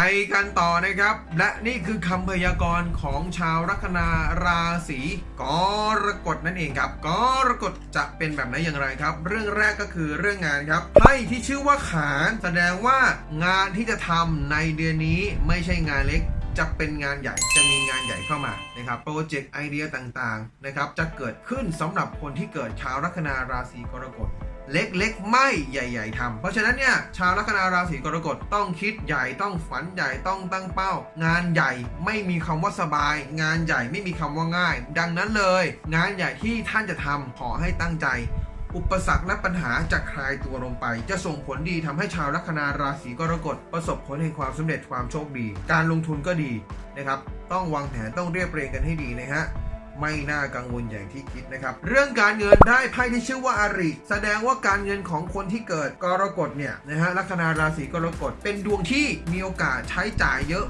ไปกันต่อนะครับ และนี่คือคำพยากรณ์ของชาวลัคนาราศีกรกฎนั่นเองครับกรกฎจะเป็นแบบไหนอย่างไรครับ เรื่องแรกก็คือเรื่องงานครับไพ่ที่ชื่อว่าขานแสดงว่างานที่จะทำในเดือนนี้ไม่ใช่งานเล็กจะเป็นงานใหญ่จะมีงานใหญ่เข้ามานะครับโปรเจกต์ไอเดียต่างๆนะครับจะเกิดขึ้นสำหรับคนที่เกิดชาวลัคนาราศีกรกฎ เล็กๆ ไม่ใหญ่ ๆทำเพราะฉะนั้นเนี่ยชาวลัคนาราศีกรกฎต้องคิดใหญ่ต้องฝันใหญ่ต้องตั้งเป้า งานใหญ่ไม่มีคำว่าสบาย งานใหญ่ไม่มีคำว่าง่าย ดังนั้นเลย งานใหญ่ที่ท่านจะทำขอให้ตั้งใจ อุปสรรคและปัญหาจะคลายตัวลงไป จะส่งผลดีทำให้ชาวลัคนาราศีกรกฎประสบผลแห่งความสำเร็จความโชคดี การลงทุนก็ดีนะครับ ต้องวางแผนต้องเรียบเรียงกันให้ดีนะฮะ ไม่น่ากังวลอย่างที่คิดนะครับ เรื่องการเงินได้ไพ่ที่ชื่อว่าอาริ แสดงว่าการเงินของคนที่เกิดกรกฎเนี่ยนะฮะลัคนาราศีกรกฎเป็นดวงที่มีโอกาสใช้จ่ายเยอะ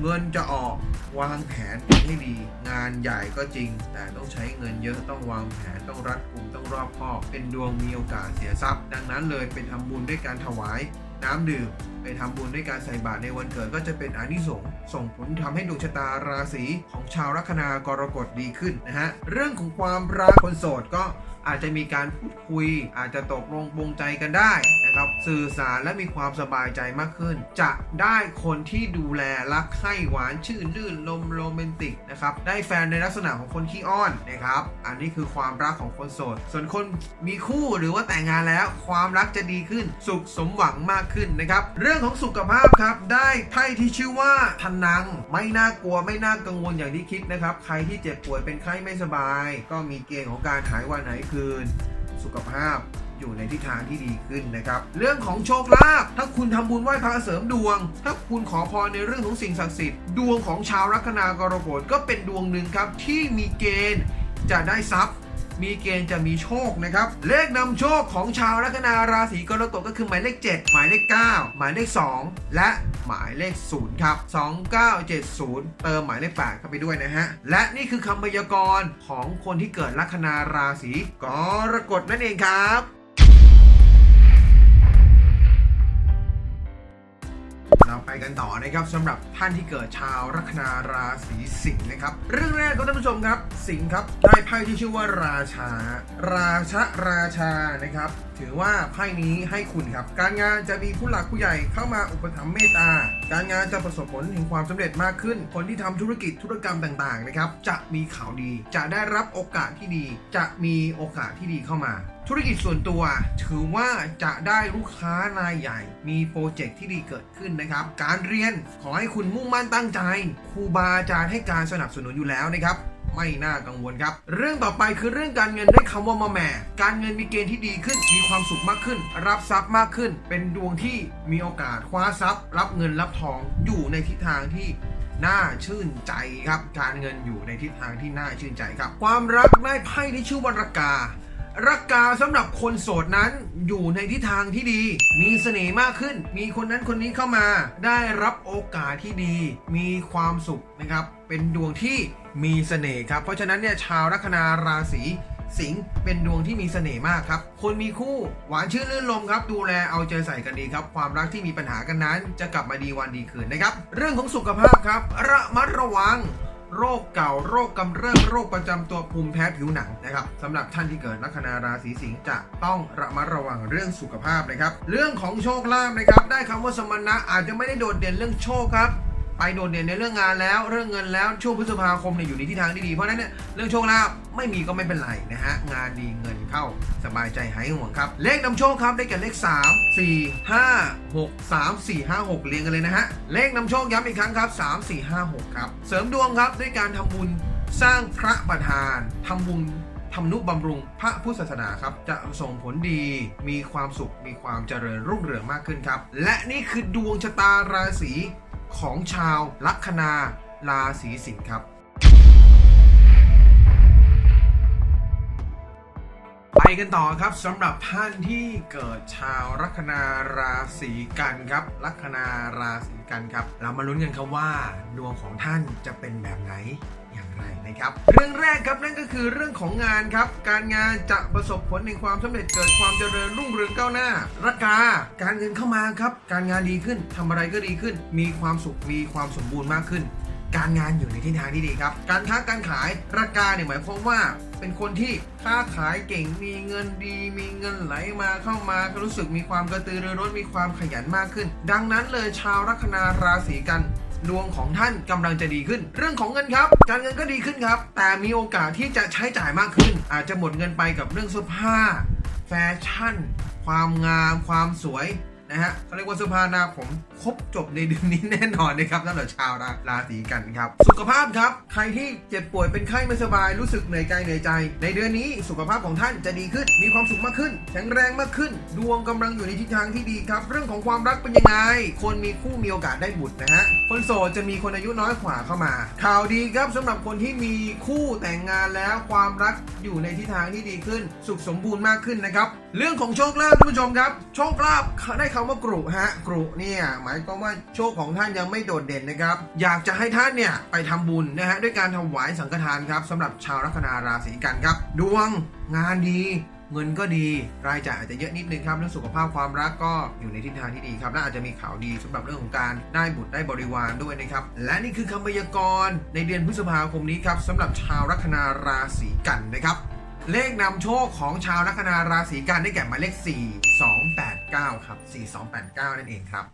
เงินจะออกวางแผนให้ดี งานใหญ่ก็จริง แต่ต้องใช้เงินเยอะต้องวางแผนต้องรัดกุมต้องรอบคอบ เป็นดวงมีโอกาสเสียทรัพย์ ดังนั้นเลยเป็นทำบุญด้วยการถวาย น้ำดื่มไปทำบุญด้วยการใส่บาตรในวันเกิดก็จะเป็นอานิสงส์ส่งผลทำให้ดวงชะตาราศีของชาวลัคนากรกฎดีขึ้นนะฮะเรื่องของความรักคนโสดก็ อาจจะมีการพูดคุย อาจจะตกลงปรงใจกันได้นะครับ สื่อสารและมีความสบายใจมากขึ้น จะได้คนที่ดูแลรักใคร่หวานชื่นลื่นลมโรแมนติกนะครับได้แฟนในลักษณะของคนขี้อ้อนนะครับอันนี้คือความรักของคนโสด ส่วนคนมีคู่หรือว่าแต่งงานแล้วความรักจะดีขึ้น สุขสมหวังมากขึ้นนะครับ เรื่องของสุขภาพครับได้ไพ่ที่ชื่อว่าทันนัง ไม่น่ากลัวไม่น่ากังวลอย่างที่คิดนะครับ ใครที่เจ็บป่วยเป็นไข้ไม่สบาย ก็มีเกณฑ์ของการหายวันหายคืน สุขภาพอยู่ในทิศทางที่ดีขึ้นนะครับ เรื่องของโชคลาภถ้าคุณทำบุญไหว้พระเสริมดวง ถ้าคุณขอพรในเรื่องของสิ่งศักดิ์สิทธิ์ดวงของชาวลัคนากรกฎก็เป็นดวงหนึ่งครับที่มีเกณฑ์จะได้ทรัพย์ มีเกณฑ์จะมีโชคนะครับ เลขนำโชคของชาวลัคนาราศีกรกฎก็คือหมายเลข 7 หมายเลข 9 หมายเลข 2 และหมายเลข 0 ครับ 2970 เติมหมายเลข8เข้าไปด้วยนะฮะ และนี่คือคำพยากรณ์ของคนที่เกิดลัคนาราศีกรกฎนั่นเองครับ กันต่อนะครับสำหรับท่านที่เกิดชาวลัคนาราศีสิงห์นะครับ เรื่องแรกก็ท่านผู้ชมครับ สิงห์ครับได้ไพ่ที่ชื่อว่าราชา ราชะราชานะครับ ถือว่าไพ่นี้ให้คุณครับ การงานจะมีผู้หลักผู้ใหญ่เข้ามาอุปถัมภ์เมตตา การงานจะประสบผลถึงความสำเร็จมากขึ้น คนที่ทำธุรกิจธุรกรรมต่างๆนะครับจะมีข่าวดี จะได้รับโอกาสที่ดี จะมีโอกาสที่ดีเข้ามา ธุรกิจส่วนตัวถือว่าจะได้ลูกค้ารายใหญ่ มีโปรเจกต์ที่ดีเกิดขึ้นนะครับ การเรียนขอให้คุณมุ่งมั่นตั้งใจครูบาอาจารย์ให้การสนับสนุนอยู่แล้วนะครับไม่น่ากังวลครับ เรื่องต่อไปคือเรื่องการเงินได้คำว่ามาแหม่ การเงินมีเกณฑ์ที่ดีขึ้น มีความสุขมากขึ้น รับทรัพย์มากขึ้น เป็นดวงที่มีโอกาสคว้าทรัพย์ รับเงินรับทองอยู่ในทิศทางที่น่าชื่นใจครับ การเงินอยู่ในทิศทางที่น่าชื่นใจครับ ความรักได้ไพ่ที่ชื่อว่ารักกา รักกาสำหรับคนโสดนั้นอยู่ในทิศทางที่ดี มีเสน่ห์มากขึ้น มีคนนั้นคนนี้เข้ามา ได้รับโอกาสที่ดี มีความสุขนะครับ เป็นดวงที่มีเสน่ห์ครับ เพราะฉะนั้นเนี่ยชาวลัคนาราศีสิงห์เป็นดวงที่มีเสน่ห์มากครับ คนมีคู่หวานชื่นลื่นลมครับ ดูแลเอาใจใส่กันดีครับ ความรักที่มีปัญหากันนั้น จะกลับมาดีวันดีคืนนะครับ เรื่องของสุขภาพครับ ระมัดระวัง โรคเก่าโรคกำเริบโรคประจำตัวภูมิแพ้ผิวหนังนะครับสำหรับท่านที่เกิดลัคนาราศีสิงห์จะต้องระมัดระวังเรื่องสุขภาพนะครับ เรื่องของโชคลาภนะครับ ได้คำว่าสมณะอาจจะไม่ได้โดดเด่นเรื่องโชคครับ ไปโดดเด่นในเรื่องงานแล้วเรื่องเงินแล้วช่วงพฤษภาคมเนี่ยอยู่ในทิศทางที่ดีเพราะนั้นเนี่ยเรื่องโชคลาภไม่มีก็ไม่เป็นไรนะฮะงานดีเงินเข้าสบายใจหายห่วงครับ เลขนำโชคครับได้แก่เลข 3 4 5 6 3 4 5 6 เรียงกันเลยนะฮะเลขนำโชคย้ำอีกครั้งครับ 3 4 5 6 ครับ เสริมดวงครับด้วยการทำบุญสร้างพระประธานทำบุญทำนุบำรุงพระพุทธศาสนาครับ จะส่งผลดี มีความสุข มีความเจริญรุ่งเรืองมากขึ้นครับ และนี่คือดวงชะตาราศี ของชาวลัคนาราศีสิงห์ครับไปกันต่อครับสำหรับท่านที่เกิดชาวลัคนาราศีกันครับลัคนาราศีกันครับ เรามาลุ้นกันครับว่าดวงของท่านจะเป็นแบบไหน ไรนะครับ เรื่องแรกครับนั่นก็คือเรื่องของงานครับ การงานจะประสบผลในความสำเร็จเกิดความเจริญรุ่งเรืองก้าวหน้ารักาการเงินเข้ามาครับ การงานดีขึ้นทำอะไรก็ดีขึ้น มีความสุขมีความสมบูรณ์มากขึ้น การงานอยู่ในทิศทางที่ดีครับ การค้าการขายราคาเนี่ยหมายความว่าเป็นคนที่ค้าขายเก่งมีเงินดี มีเงินไหลมาเข้ามาก็รู้สึกมีความกระตือรือร้นมีความขยันมากขึ้น ดังนั้นเลยชาวลัคนาราศีกัน ดวงของท่านกำลังจะดีขึ้น เรื่องของเงินครับ การเงินก็ดีขึ้นครับ แต่มีโอกาสที่จะใช้จ่ายมากขึ้น อาจจะหมดเงินไปกับเรื่องเสื้อผ้า แฟชั่น ความงาม ความสวย นะฮะเขาเรียกว่าเสื้อผ้าหน้าผมครบจบในเดือนนี้แน่นอนนะครับสำหรับชาวราราศีกันครับ สุขภาพครับ ใครที่เจ็บป่วยเป็นไข้ไม่สบายรู้สึกเหนื่อยกายเหนื่อยใจ ในเดือนนี้สุขภาพของท่านจะดีขึ้น มีความสุขมากขึ้น แข็งแรงมากขึ้น ดวงกำลังอยู่ในทิศทางที่ดีครับ เรื่องของความรักเป็นยังไง คนมีคู่มีโอกาสได้บุตรนะฮะ คนโสดจะมีคนอายุน้อยกว่าเข้ามา ข่าวดีครับสำหรับคนที่มีคู่แต่งงานแล้วความรักอยู่ในทิศทางที่ดีขึ้น สุขสมบูรณ์มากขึ้นนะครับ เรื่องของโชคลาภท่านผู้ชมครับ โชคลาภได้คำว่ากรุฮะกรุเนี่ยหมายความว่าโชคของท่านยังไม่โดดเด่นนะครับ อยากจะให้ท่านเนี่ยไปทำบุญนะฮะด้วยการถวายสังฆทานครับสำหรับชาวลัคนาราศีกันครับ ดวงงานดีเงินก็ดีรายจ่ายอาจจะเยอะนิดนึงครับเรื่องสุขภาพความรักก็อยู่ในทิศทางที่ดีครับและอาจจะมีข่าวดีสำหรับเรื่องของการได้บุตรได้บริวารด้วยนะครับ และนี่คือคำพยากรณ์ในเดือนพฤษภาคมนี้ครับสำหรับชาวลัคนาราศีกันนะครับ เลขนำโชคของชาวลัคนาราศีกันได้แก่หมายเลข 4 2 8 9 ครับ 4 2 8 9 นั่นเองครับ